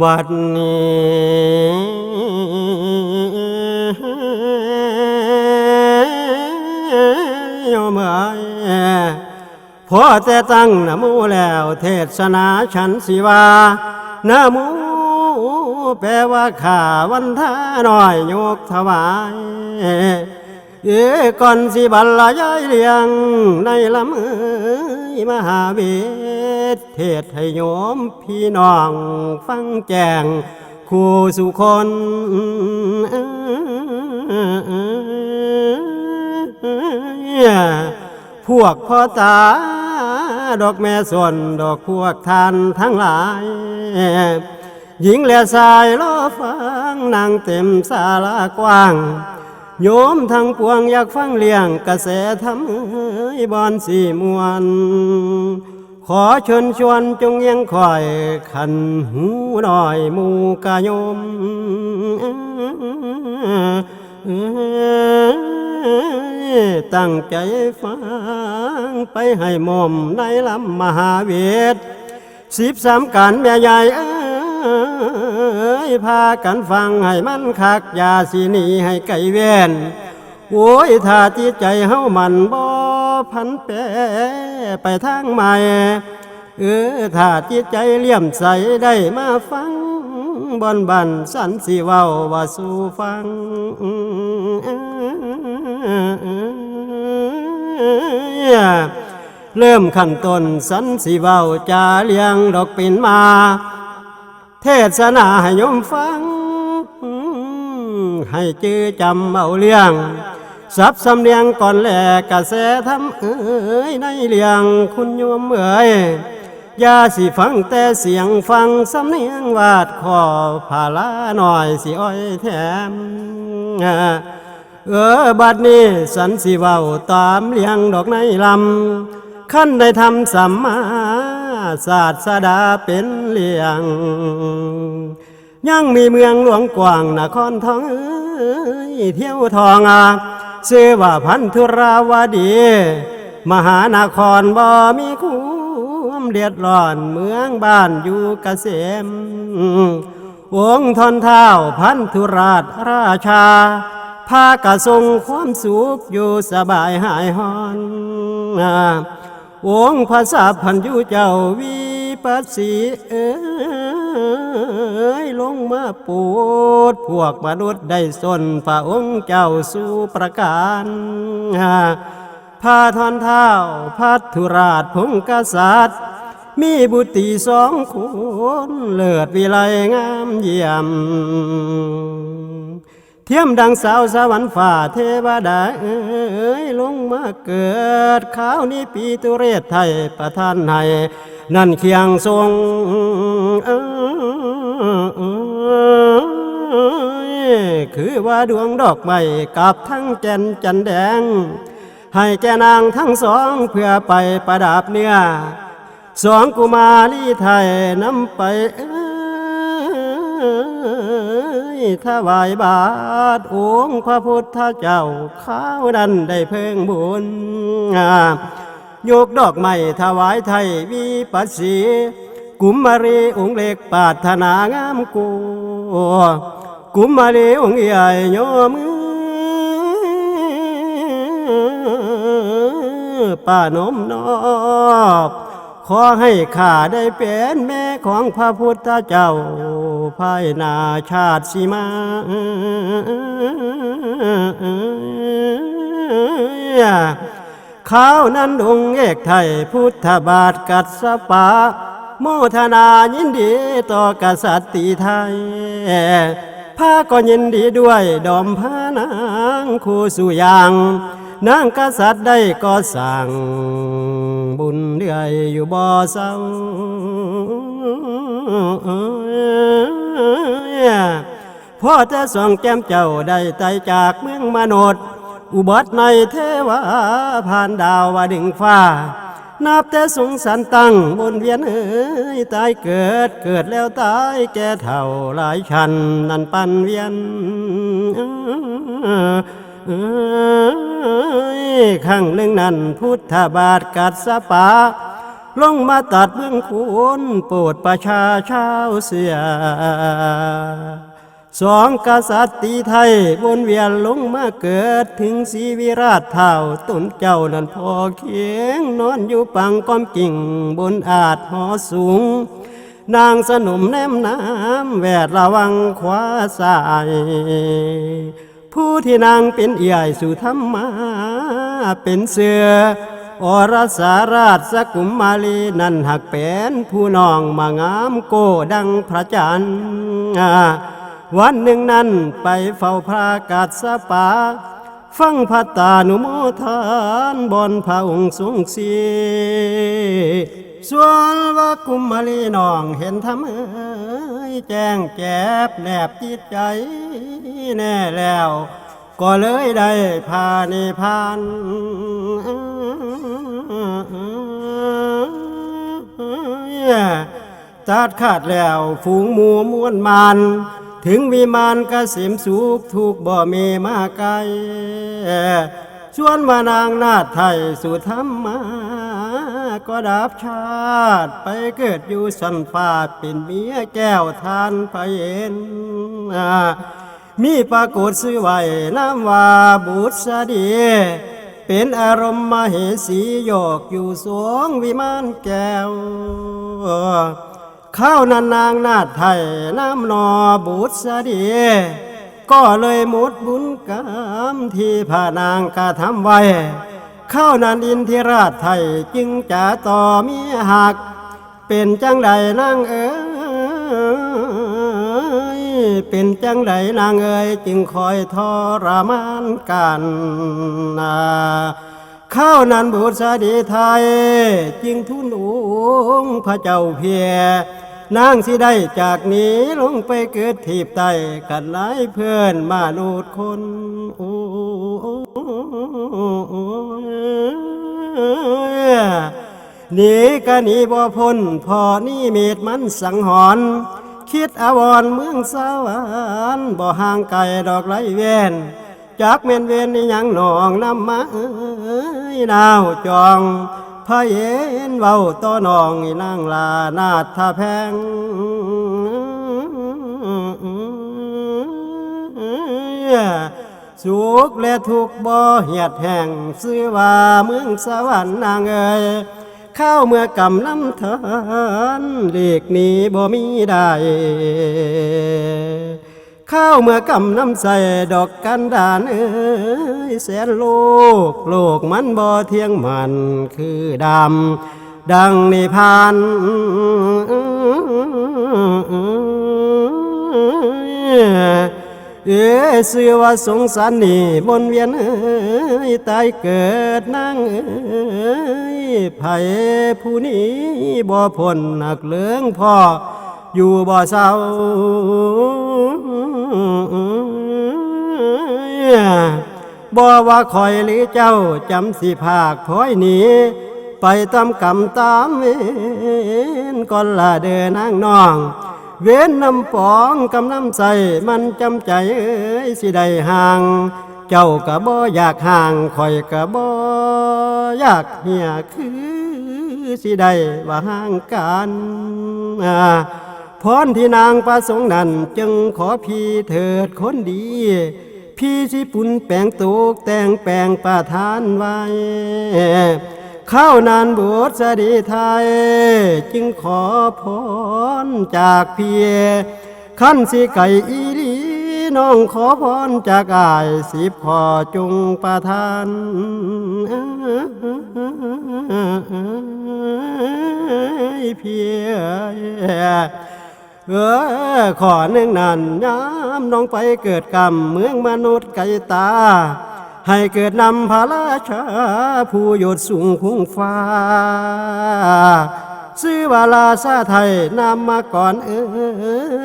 บัดนี้ยมเอ้ยพอแต่ตั้งนะโมูแล้ว เทศนาฉันสิวานะโมูแปลว่าข่าวันท่าน้อยโยกถวาย เอก่อนสิบรรยายเรียงในลำเอยมหาเวทเทศให้โยมพี่น้องฟังแจงคู่สุคนพวกพ่อตาดอกแม่ส่วนดอกพวกทานทั้งหลาย หญิงและชายรอฟังนางเต็มศาลากว้าง โยมทั้งปวงอยากฟังเลี้ยงกระแสทำเอ้ยบอนสี่มวนขอเชิญชวนจงยังคอยขันหูหน่อยมูกะโยมตั้งใจฟังไปให้หมอมในลำมหาเวทสิบสามการแม่ใหญ่ ยพากันฟังให้มันคักยาสีหนีให้ไก่เวียนโว้ยถ้าจิตใจเฮามันบ่พันแปรไปทางใหม่เออถ้าจิตใจเลี่ยมใสได้มาฟังบอนบันสันสิเว้าว่าสู่ฟังเริ่มขั้นต้นสันสิเว้าจาเลียงดอกปิ่นมา เทศนาให้โยมฟัง ให้จื้อจำเอาเลี้ยงสับสำเนียงก่อนแหลกกระแสทำเอ้ยในเลียงคุณโยมเอ้ยยาสิฟังแต่เสียงฟังสำเนียงวาดขอภาลาหน่อยสิอ้อยแถม เออบัดนี้สันสิเว้าตามเลียงดอกในลำขั้นได้ทำสัมมา ศาสดาเป็นเลียง ยังมีเมืองหลวงกว้างนครทองเอ้ยเที่ยวทองอาชื่อว่าพันธุราวดี มหานครบ่มีความเดือดร้อนเมืองบ้านอยู่เกษมวงทนเท้าพันธุราชราชาพากระทรงความสุขอยู่สบายหายหอน วงภาษาพันยุเจ้าวิปัสสีเอ้ยลงมาปูด พวกมนุษย์ได้สนพระองค์เจ้าสู่ประการพาทอนเท้าพัทธุราชพงกษัตริย์มีบุตรีสองคนเลิศวิไลงามเยี่ยม ทียมดังสาวสวรรค์ฝ่าเทวดาเอ้ยลงมาเกิดข้าวนี้ปีตุเรศไทยประทานให้นั่นเคียงทรงเอ้ยคือว่าดวงดอกไม้กับทั้งแก่นจันแดง ให้แกนางทั้งสองเพื่อไปประดับเนื้อสองกุมารีไทยนำไปเอ้ ยถวายบาทองค์พระพุทธเจ้าข้าวดันได้เพ่งบุญยกดอกไม้ถวายไทยวิปัสสีกุมมารีองค์เล็กปาถนางามกูกุมมารีองค์ใหญ่โยมป้านมนอบขอให้ข้าได้เป็นแม่ของพระพุทธเจ้า ภายนาชาติสีมาเขานั้นดงเอกไทยพุทธบาทกัดสปาโมทนายินดีต่อกษัตริย์ไทยพาก็ยินดีด้วยดอมพานางคู่สุยางนางกษัตริย์ได้ก็สั่งบุญเรื่อยอยู่บ่อเศร้า พ่อจะส่องแก้มเจ้าได้ไตจากเมืองมนุษย์ อุบัติในเทวาผ่านดาววาดึงฟ้า นับแต่สงสารตั้งบนเวียนเอ้ยตายเกิดเกิดแล้วตายแก่เท่าหลายชันนั่นปันเวียนเอ้ยข้างหนึ่งนั้นพุทธบาทกัดสปา ลงมาตัดเบื้องคุณโปรดประชาชาวเสียสองกษัตริย์ตีไทยวนเวียนลงมาเกิดถึงสีวิราชเท่าต้นเจ้านั้นพอเคียงนอนอยู่ปังก้อมกิ่งบนอาจหอสูง นางสนมแนมน้ำแวดระวังขวาสาย ผู้ที่นางเป็นใหญ่สู่ธรรมา เป็นเสือ อรสาราชสกุมมาลีนั่นหักเป็นผู้น้องมางามโกดังพระจันทร์วันหนึ่งนั้นไปเฝ้าพระกาศปาฟังพัตตานุโมทานบนพระองค์ทรงสีส่วนว่ากุมมาลีน้องเห็นทำเอ้ยแจ้งแจ็บแนบจิตใจแน่แล้ว ก็เลยได้พานิพาน ตัดขาดแล้วฝูงหมูม้วนมานถึงวิมานกเกษมสุขถูกบ่เมมาไกลชวนมานางนาถไทยสู่ธรรมาก็ดับชาติไปเกิดอยู่สันฟ้าเป็นเมียแก้วทานไปเอ็นมีปรากฏซื้อไว้น้ำว่าบุตรสดี เป็นอารมณ์มเหสีโยกอยู่สวงวิมานแก้ว ข้าวนานนางนาดไทยน้ำนอบุตรสดี ก็เลยหมดบุญกรรมที่พานางกระทำไว้ ข้าวนันอินทิราชไทยจึงจะต่อมีหัก เป็นจังใดนางเอ๋ เป็นจังใดนางเอ๋ยจึงคอยทรมานกันนาข้าวนันบุตรสดีไทยจึงทุนองค์พระเจ้าเพียนางสิได้จากนี้ลงไปเกิดทีบไตกันหลายเพื่อนมานูดคนโอ้หนีก็หนีบ่พ้นพอนี่เมตมันสังหรณ์ คิดอาวรเมืองสวรรค์บ่ห่างไกลดอกไรเวนจากเมนเวนนี่ยังหนองน้ำมาเอ้ยนาวจองพระเย็นเว้าต่อนองอีนางลานาดท่าแพงสุขและทุกบ่เหียดแห่งซื้อว่าเมืองสวรรค์นางเอ๋ย ข้าเมื่อกำน้ำทานเลกนี้บ่มีได้ข้าวเมื่อกำน้ำใส่ดอกกันดานเอ้ยแสนโลก โลกมันบ่เที่ยงมันคือดำดังนิพพาน เอ้ยเสือว่าสงสารนี่บนเวียนเอ้ยตายเกิดนางเอ้ยไผผู้นี้บ่พ้นหนักเลืองพ่ออยู่บ่เศร้าบ่ว่าคอยหรือเจ้าจำสิภาคพอยหนีไปตามกรรมตามเวนก่อนละเดินนางน้อง เว้นน้ำปองกำน้ำใสมันจำใจเอ้ยสิได้ห่าง เจ้าก็บ่อยากห่างคอยก็บ่อยากเหียคือสิได้ว่าห่างกันพรที่นางประสงค์นั้นจึงขอพี่เถิดคนดี พี่สิปุ่นแปลงตุกแต่งแปลงประทานไว้ ข้าวนานบวชสดีไทย จึงขอพรจากเพีย ขั้นสิไก่อีลีน้องขอพรจากอายสิพอจงประทานเพียเออขอหนึ่งนันย้ำน้องไปเกิดกรรมเมืองมนุษย์ไก่ตา ให้เกิดนำพระราชา ผู้ยศสูงคุ้งฟ้า ซื้อวาลาซาไทยนำมาก่อนเอ้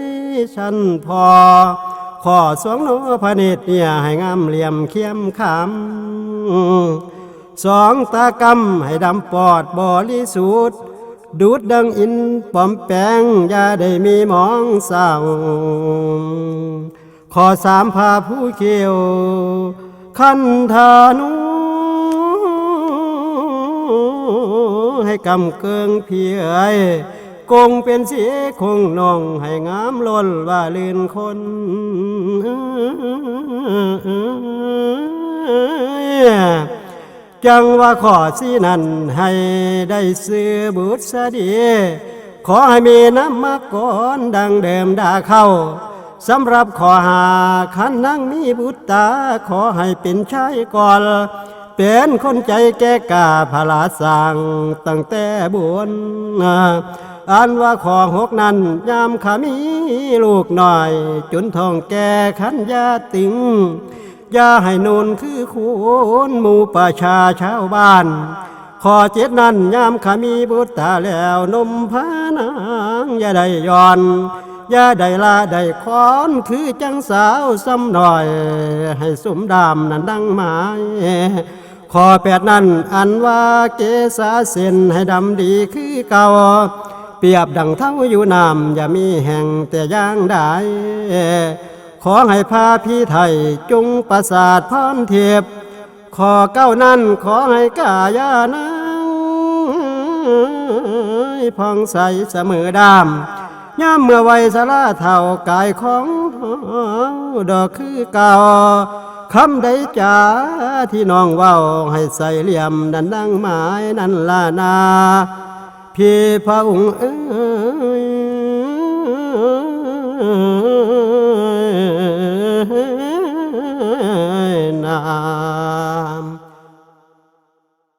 ยฉันพอ ขอสวงโนพระเนตรเนี่ยให้งามเหลี่ยมเข้มขำสองตากำให้ดำปอดบริสุทธิ์ดูดดังอินปอมแปงอย่าได้มีมองเศร้าขอสามพาผู้เขียว คันธานุให้กำเกิงเพียยคงเป็นเสียคงนองให้งามล้นว่าลื่นคนจังว่าขอสีนั้นให้ได้ซื้อบุตรสดี ขอให้มีน้ำมาก่อนดังเดิมด่าเข้า สำหรับขอหาขันนั่งมีบุตรตาขอให้เป็นชายก่อนเป็นคนใจแก่กาพลาสั่งตั้งแต่บุญอันว่าขอหกนั้นยามขามีลูกหน่อย จุนทองแก่ขันยาติงอย่าให้นูนคือคุณหมู่ประชาชาวบ้านขอเจ็ดนั้นยามขามีบุตรตาแล้วนมพานางอย่าได้ย้อน อย่าได้ลาได้คอนคือจังสาวซ้ำหน่อย ให้สมดามนั้นดังหมายขอแปดนั้นอันว่าเกษาเส้นให้ดำดีคือเก่าเปรียบดังเท่าอยู่น้ำอย่ามีแห่งแต่ย่างได้ขอให้พาพี่ไทยจงประสาทพรเทียบขอเก้านั้นขอให้กายานังพองใสเสมอดาม ย่ามเมื่อวัยสลาเท่ากายของเฮาดอกคือเก่าคำใดจาที่น้องเว้าให้ใส่เหลี่ยมดันดังหมายนั่นล่ะนา พี่พระองค์เอ้ย